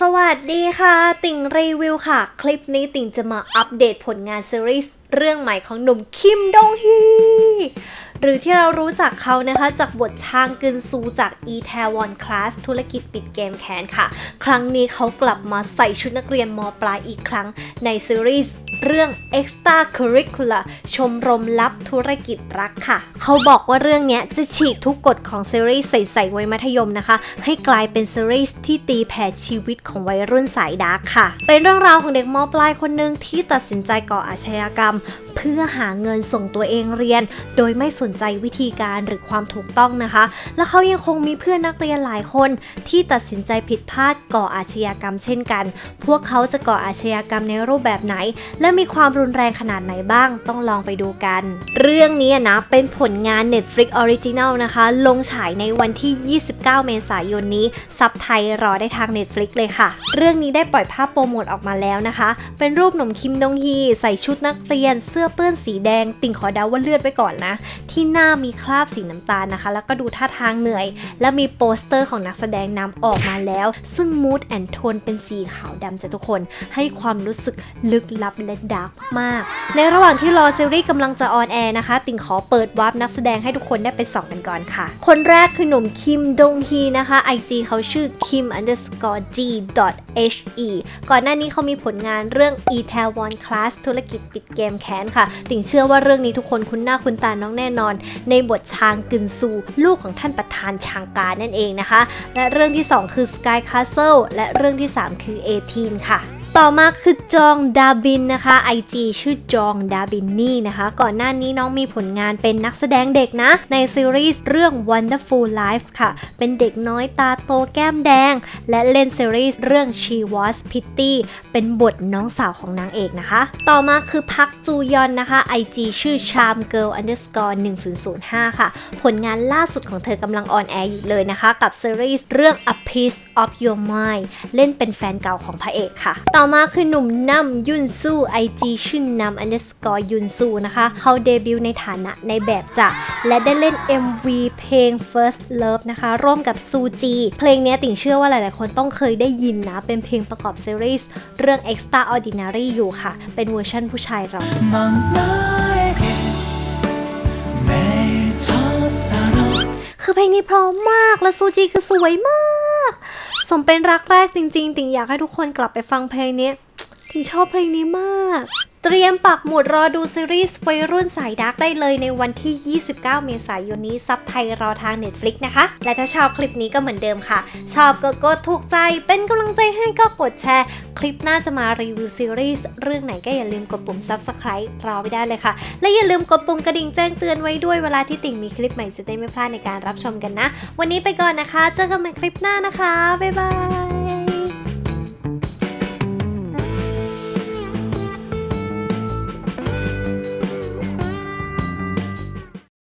สวัสดีค่ะ ติ่งรีวิวค่ะ คลิปนี้ติ่งจะมาอัปเดตผลงานซีรีส์เรื่องใหม่ของหนุ่มคิมดงฮีหรือที่เรารู้จักเขานะคะจากบทช่างกึนซูจาก e t a w o n Class ธุรกิจปิดเกมแขนค่ะ ครั้งนี้เขากลับมาใส่ชุดนักเรียนมปลายอีกครั้งในซีรีส์ เรื่อง Extra Curricular ชมรมลับธุรกิจรักค่ะ เขาบอกว่าเรื่องนี้จะฉีกทุกกฎของซีรีส์ใสๆไว้มัธยมนะคะ ให้กลายเป็นซีรีส์ที่ตีแผ่ชีวิตของวัยรุ่นสายดาร์กค่ะ เป็นเรื่องราวของเด็กมปลายคนหนึ่งที่ตัดสินใจก่ออาชญากรรม เพื่อหาเงินส่งตัวเองเรียน โดยไม่สนใจวิธีการหรือความถูกต้องนะคะ และเขายังคงมีเพื่อนนักเรียนหลายคน ที่ตัดสินใจผิดพลาดก่ออาชญากรรมเช่นกัน พวกเขาจะก่ออาชญากรรมในรูปแบบไหนและมีความรุนแรงขนาดไหนบ้างต้องลองไปดูกัน เรื่องนี้นะเป็นผลงาน Netflix Original นะคะ ลงฉายในวันที่ 29 เมษายนนี้ ซับไทยรอได้ทาง Netflix เลยค่ะ เรื่องนี้ได้ปล่อยภาพโปรโมทออกมาแล้วนะคะ เป็นรูปหนุ่มคิมดงฮีใส่ชุดนักเรียน เสื้อเปื้อนสีแดง ติ่งขอเดาว่าเลือดไปก่อนนะ ที่หน้ามีคราบสีน้ำตาลนะคะ แล้วก็ดูท่าทางเหนื่อย และมีโปสเตอร์ของนักแสดงนำออกมาแล้ว ซึ่งมูดแอนโทนเป็นสีขาวดำจ้ะทุกคน ให้ความรู้สึกลึกลับและดาร์กมาก ในระหว่างที่รอซีรีส์กำลังจะออนแอร์นะคะ ติ่งขอเปิดวาร์ปนักแสดงให้ทุกคนได้ไปส่องกันก่อนค่ะ คนแรกคือหนุ่มคิมดงฮีนะคะ IG เขาชื่อ kim underscore g he ก่อนหน้านี้เขามีผลงานเรื่อง e t a w o n Class ธุรกิจปิดเกมแค้นค่ะ ติ่งเชื่อว่าเรื่องนี้ทุกคนคุ้นหน้าคุ้นตาน้องแน่นอน ในบทชางกึนซู ลูกของท่านประธานชางกานั่นเองนะคะ และเรื่องที่ 2 คือ Sky Castle และเรื่องที่ 3 คือ 18 ค่ะ ต่อมาคือจองดาบินนะคะ IG ชื่อจองดาบินนี่นะคะ ก่อนหน้านี้น้องมีผลงานเป็นนักแสดงเด็กนะ ในซีรีส์เรื่อง Wonderful Life ค่ะ เป็นเด็กน้อยตาโตแก้มแดง และเล่นซีรีส์เรื่อง She Was Pretty เป็นบทน้องสาวของนางเอกนะคะ ต่อมาคือพักจูยอนนะคะ IG ชื่อ charm girl underscore 1005 ค่ะ ผลงานล่าสุดของเธอกำลังออนแอร์อยู่เลยนะคะ กับซีรีส์เรื่อง A Piece of Your Mind เล่นเป็นแฟนเก่าของพระเอกค่ะ ต่อ่อมาคือหนุ่มน้ำยุนสู้ไอจีชื่อนนำอันเดสกอร์ยุนซูนะคะ เขาเดบิวต์ในฐานะในแบบจะและได้เล่น MV เพลง First Love นะคะ ร่วมกับซูจี เพลงนี้ติ่งเชื่อว่าหลายๆ คนต้องเคยได้ยินนะ เป็นเพลงประกอบซีรีส์เรื่อง Extraordinary อยู่ค่ะ เป็นเวอร์ชั่นผู้ชายเราคือเพลงนี้พร้อมมากและซูจีคือสวยมาก สมเป็นรักแรกจริง ๆ ติ่งอยากให้ทุกคนกลับไปฟังเพลงนี้ติ่งชอบเพลงนี้มาก เตรียมปักหมุดรอดูซีรีส์วัยรุ่นสายดาร์กได้เลยในวันที่ 29 เมษายนนี้ซับไทยรอทาง Netflix นะคะ และถ้าชอบคลิปนี้ก็เหมือนเดิมค่ะ ชอบก็กดถูกใจเป็นกำลังใจให้ก็กดแชร์ คลิปหน้าจะมารีวิวซีรีส์เรื่องไหนก็อย่าลืมกดปุ่ม Subscribe รอไว้ได้เลยค่ะ และอย่าลืมกดปุ่มกระดิ่งแจ้งเตือนไว้ด้วยเวลาที่ติ่งมีคลิปใหม่จะได้ไม่พลาดในการรับชมกันนะ วันนี้ไปก่อนนะคะ เจอกันใหม่คลิปหน้านะคะบ๊ายบาย